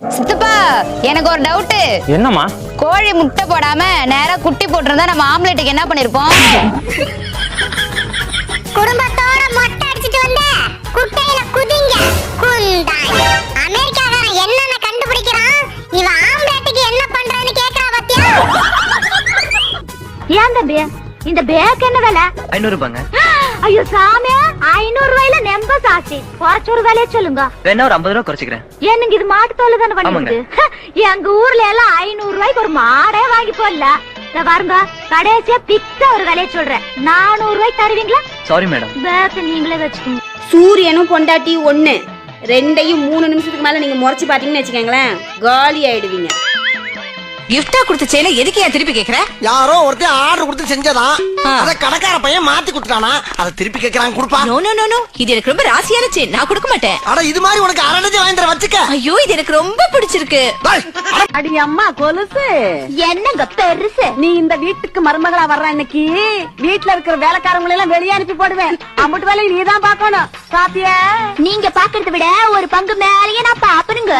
சித்தப்பா எனக்கு ஒரு டவுட்டு என்னம்மா? கோழி முட்டை போடாம நேரா குட்டி போட்டிருந்தா நம்ம ஆம்லெட்டுக்கு என்ன பண்ணிருப்போம்? குடும்பத்தோட மொட்டை அடிச்சிட்டு வந்த குட்டையில குதிங்க குந்தாய் அமெரிக்காக்காரன் என்னென்ன கண்டுபிடிக்கிறான்? இவன் ஆம்லெட்டுக்கு என்ன பண்றேன்னு கேக்குறா பாத்தியா? ஏன் தம்பி இந்த பேக் என்ன விலை? ஐநூறு ரூபாங்க. ஐயோ சாமி ஐநூறு ரூபாயில நெம்ப சாச்சி குறைச்ச ஒரு விலைய சொல்லுங்க. வேணா ஒரு ஐம்பது ரூபா குறைச்சிக்கிறேன். என்னங்க இது மாட்டு தோல் தானே. பண்ணிருக்கு எங்க ஊர்ல எல்லாம் ஐநூறு ரூபாய்க்கு ஒரு மாடே வாங்கி போடல. பாருங்க கடைசியா பிக்ஸா ஒரு விலைய சொல்றேன். நானூறு ரூபாய்க்கு தருவீங்களா? சாரி மேடம் பேக் நீங்களே வச்சுக்கோங்க. சூரியனும் பொண்டாட்டி ஒண்ணு. ரெண்டையும் மூணு நிமிஷத்துக்கு மேல நீங்க முறைச்சு பாத்தீங்கன்னு வச்சுக்கோங்களேன் காலி ஆயிடுவீங்க. கிஃப்டா கொடுத்த சேலை எதுக்கு ஏன் திருப்பி கேக்குற? யாரோ ஒருத்தன் ஆர்டர் கொடுத்து செஞ்சதான் அத கடைக்கார பையன் மாத்தி கொடுத்துட்டானா? அத திருப்பி கேக்குறான் கொடுப்பா. நோ நோ நோ நோ இது எனக்கு ரொம்ப ராசியான செயின். நான் கொடுக்க மாட்டேன். அட இது மாதிரி உனக்கு அரடஞ்சு வாங்கி வச்சுக்க. ஐயோ இது எனக்கு ரொம்ப பிடிச்சிருக்கு. அட. அம்மா கொலுசு. என்னங்க பெருசு? நீ இந்த வீட்டுக்கு மருமகளா வர்ற இன்னைக்கு? வீட்டுல இருக்கிற வேலைக்காரங்களை எல்லாம் வெளியே அனுப்பி போடுவேன். அம்புட்டு வேலையை நீ தான் பாக்கணும் பாத்தியா? நீங்க பாக்குறத விட ஒரு பங்கு மேலேயே நான் பாப்பனுங்க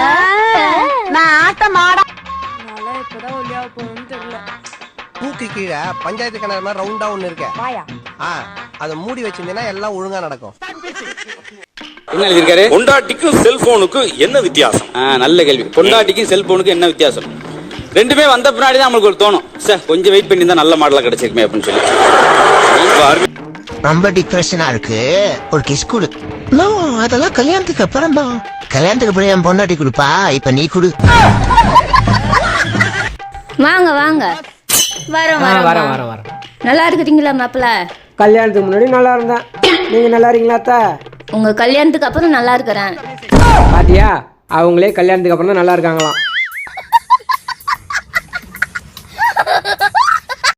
பூக்கு கீழே பஞ்சாயத்து கிணறு மாதிரி ரவுண்டா ஒண்ணு இருக்க. ஆ அத மூடி வச்சிருந்தீங்கன்னா எல்லாம் ஒழுங்கா நடக்கும். என்ன எழுதியிருக்காரு? பொண்டாட்டிக்கும் செல்போனுக்கும் என்ன வித்தியாசம்? நல்ல கேள்வி. பொண்டாட்டிக்கும் செல்போனுக்கும் என்ன வித்தியாசம்? ரெண்டுமே வந்த பின்னாடி தான் நம்மளுக்கு ஒரு தோணும். சார் கொஞ்சம் வெயிட் பண்ணி தான் நல்ல மாடலா கிடைச்சிருக்குமே அப்படின்னு சொல்லி. ரொம்ப டிப்ரெஷனா இருக்கு. ஒரு கிஸ் கொடு. அதெல்லாம் கல்யாணத்துக்கு அப்புறம் தான் கல்யாணத்துக்கு அப்புறம் என் பொண்டாட்டி கொடுப்பா இப்ப நீ கொடு. வாங்க வாங்க. வரோம் வரோம் வரேன் வரேன் வரேன் நல்லா இருக்கிறீங்களா மாப்பிள்ள? கல்யாணத்துக்கு முன்னாடி நல்லா இருந்தேன். நீங்க நல்லா இருக்கீங்களா அத்தா? உங்க கல்யாணத்துக்கு அப்புறம் நல்லா இருக்கிறேன். பாத்தியா? அவங்களே கல்யாணத்துக்கு அப்புறம் தான் நல்லா இருக்காங்களாம்.